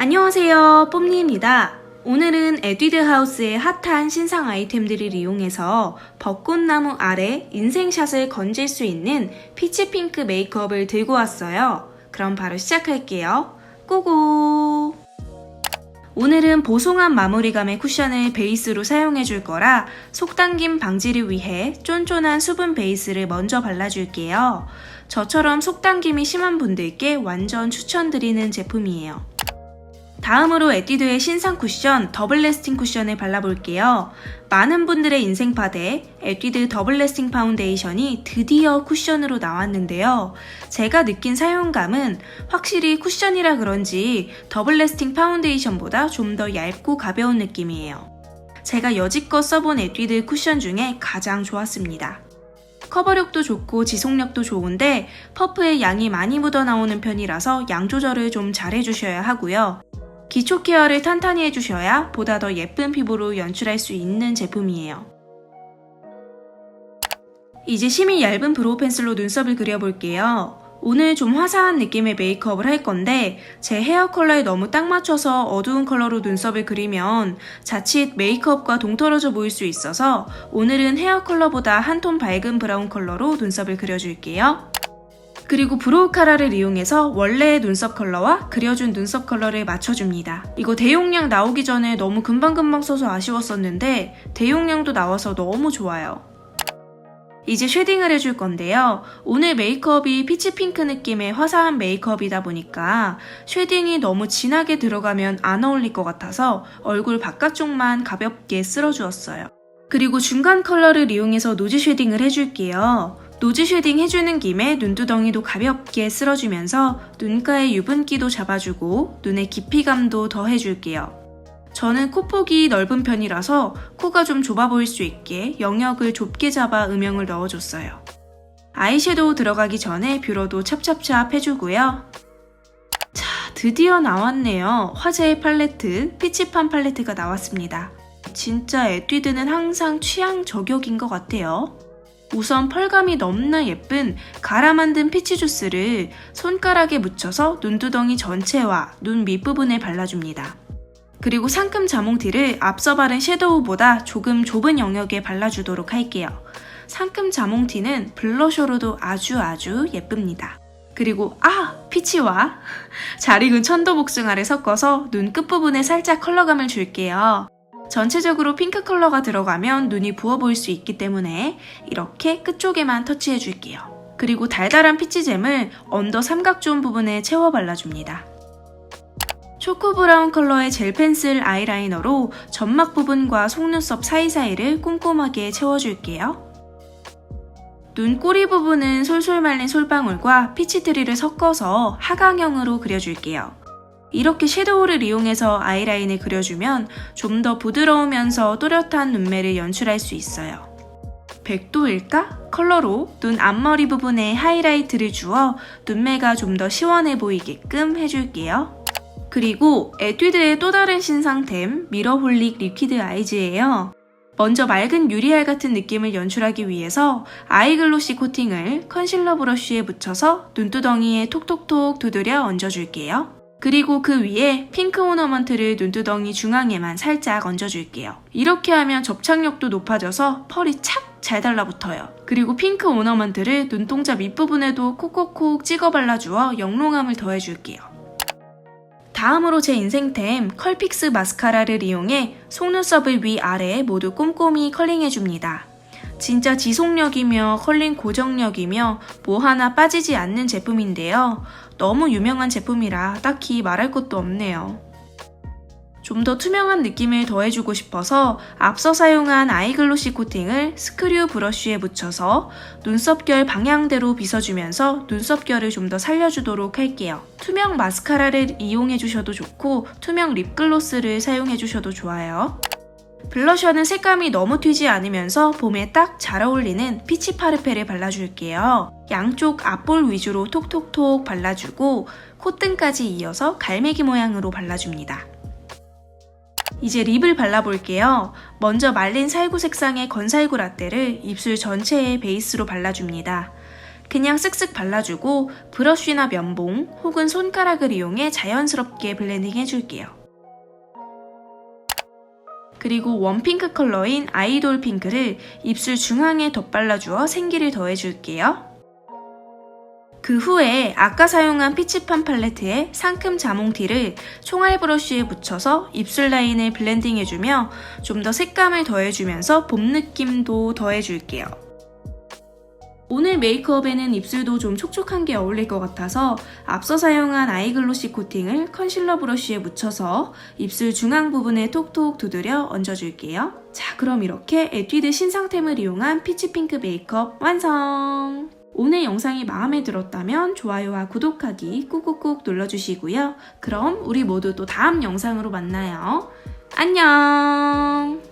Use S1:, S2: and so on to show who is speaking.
S1: 안녕하세요. 뽐니입니다. 오늘은 에뛰드 하우스의 핫한 신상 아이템들을 이용해서 벚꽃나무 아래 인생샷을 건질 수 있는 피치 핑크 메이크업을 들고 왔어요. 그럼 바로 시작할게요. 고고! 오늘은 보송한 마무리감의 쿠션을 베이스로 사용해 줄 거라 속당김 방지를 위해 쫀쫀한 수분 베이스를 먼저 발라줄게요. 저처럼 속당김이 심한 분들께 완전 추천드리는 제품이에요. 다음으로 에뛰드의 신상 쿠션 더블 레스팅 쿠션을 발라볼게요. 많은 분들의 인생파대 에뛰드 더블 레스팅 파운데이션이 드디어 쿠션으로 나왔는데요. 제가 느낀 사용감은 확실히 쿠션이라 그런지 더블 레스팅 파운데이션보다 좀 더 얇고 가벼운 느낌이에요. 제가 여지껏 써본 에뛰드 쿠션 중에 가장 좋았습니다. 커버력도 좋고 지속력도 좋은데 퍼프의 양이 많이 묻어나오는 편이라서 양 조절을 좀 잘 해주셔야 하고요. 기초 케어를 탄탄히 해주셔야 보다 더 예쁜 피부로 연출할 수 있는 제품이에요. 이제 심이 얇은 브로우 펜슬로 눈썹을 그려볼게요. 오늘 좀 화사한 느낌의 메이크업을 할 건데 제 헤어 컬러에 너무 딱 맞춰서 어두운 컬러로 눈썹을 그리면 자칫 메이크업과 동떨어져 보일 수 있어서 오늘은 헤어 컬러보다 한 톤 밝은 브라운 컬러로 눈썹을 그려줄게요. 그리고 브로우 카라를 이용해서 원래의 눈썹 컬러와 그려준 눈썹 컬러를 맞춰줍니다. 이거 대용량 나오기 전에 너무 금방금방 써서 아쉬웠었는데 대용량도 나와서 너무 좋아요. 이제 쉐딩을 해줄 건데요. 오늘 메이크업이 피치 핑크 느낌의 화사한 메이크업이다 보니까 쉐딩이 너무 진하게 들어가면 안 어울릴 것 같아서 얼굴 바깥쪽만 가볍게 쓸어주었어요. 그리고 중간 컬러를 이용해서 노즈 쉐딩을 해줄게요. 노즈 쉐딩 해주는 김에 눈두덩이도 가볍게 쓸어주면서 눈가의 유분기도 잡아주고 눈의 깊이감도 더 해줄게요. 저는 코폭이 넓은 편이라서 코가 좀 좁아 보일 수 있게 영역을 좁게 잡아 음영을 넣어줬어요. 아이섀도우 들어가기 전에 뷰러도 찹찹찹 해주고요. 자, 드디어 나왔네요. 화제의 팔레트, 피치판 팔레트가 나왔습니다. 진짜 에뛰드는 항상 취향 저격인 것 같아요. 우선 펄감이 너무나 예쁜 갈아 만든 피치 주스를 손가락에 묻혀서 눈두덩이 전체와 눈 밑부분에 발라줍니다. 그리고 상큼 자몽티를 앞서 바른 섀도우보다 조금 좁은 영역에 발라주도록 할게요. 상큼 자몽티는 블러셔로도 아주 아주 예쁩니다. 그리고 아! 피치와 잘 익은 천도복숭아를 섞어서 눈 끝부분에 살짝 컬러감을 줄게요. 전체적으로 핑크 컬러가 들어가면 눈이 부어 보일 수 있기 때문에 이렇게 끝쪽에만 터치해 줄게요. 그리고 달달한 피치잼을 언더 삼각존 부분에 채워 발라줍니다. 초코 브라운 컬러의 젤 펜슬 아이라이너로 점막 부분과 속눈썹 사이사이를 꼼꼼하게 채워줄게요. 눈 꼬리 부분은 솔솔 말린 솔방울과 피치트리를 섞어서 하강형으로 그려줄게요. 이렇게 섀도우를 이용해서 아이라인을 그려주면 좀 더 부드러우면서 또렷한 눈매를 연출할 수 있어요. 백도일까? 컬러로 눈 앞머리 부분에 하이라이트를 주어 눈매가 좀 더 시원해 보이게끔 해줄게요. 그리고 에뛰드의 또 다른 신상템 미러홀릭 리퀴드 아이즈예요. 먼저 맑은 유리알 같은 느낌을 연출하기 위해서 아이글로시 코팅을 컨실러 브러쉬에 묻혀서 눈두덩이에 톡톡톡 두드려 얹어줄게요. 그리고 그 위에 핑크 오너먼트를 눈두덩이 중앙에만 살짝 얹어줄게요. 이렇게 하면 접착력도 높아져서 펄이 착 잘 달라붙어요. 그리고 핑크 오너먼트를 눈동자 밑부분에도 콕콕콕 찍어 발라주어 영롱함을 더해줄게요. 다음으로 제 인생템 컬픽스 마스카라를 이용해 속눈썹을 위아래 모두 꼼꼼히 컬링해줍니다. 진짜 지속력이며 컬링 고정력이며 뭐 하나 빠지지 않는 제품인데요. 너무 유명한 제품이라 딱히 말할 것도 없네요. 좀 더 투명한 느낌을 더해주고 싶어서 앞서 사용한 아이글로시 코팅을 스크류 브러쉬에 묻혀서 눈썹결 방향대로 빗어주면서 눈썹결을 좀 더 살려주도록 할게요. 투명 마스카라를 이용해주셔도 좋고 투명 립글로스를 사용해주셔도 좋아요. 블러셔는 색감이 너무 튀지 않으면서 봄에 딱 잘 어울리는 피치 파르페를 발라줄게요. 양쪽 앞볼 위주로 톡톡톡 발라주고 콧등까지 이어서 갈매기 모양으로 발라줍니다. 이제 립을 발라볼게요. 먼저 말린 살구 색상의 건살구 라떼를 입술 전체에 베이스로 발라줍니다. 그냥 쓱쓱 발라주고 브러쉬나 면봉 혹은 손가락을 이용해 자연스럽게 블렌딩 해줄게요. 그리고 웜핑크 컬러인 아이돌 핑크를 입술 중앙에 덧발라주어 생기를 더해줄게요. 그 후에 아까 사용한 피치판 팔레트에 상큼 자몽티를 총알 브러쉬에 묻혀서 입술 라인을 블렌딩해주며 좀 더 색감을 더해주면서 봄 느낌도 더해줄게요. 오늘 메이크업에는 입술도 좀 촉촉한 게 어울릴 것 같아서 앞서 사용한 아이글로시 코팅을 컨실러 브러쉬에 묻혀서 입술 중앙 부분에 톡톡 두드려 얹어줄게요. 자, 그럼 이렇게 에뛰드 신상템을 이용한 피치핑크 메이크업 완성! 오늘 영상이 마음에 들었다면 좋아요와 구독하기 꾹꾹꾹 눌러주시고요. 그럼 우리 모두 또 다음 영상으로 만나요. 안녕!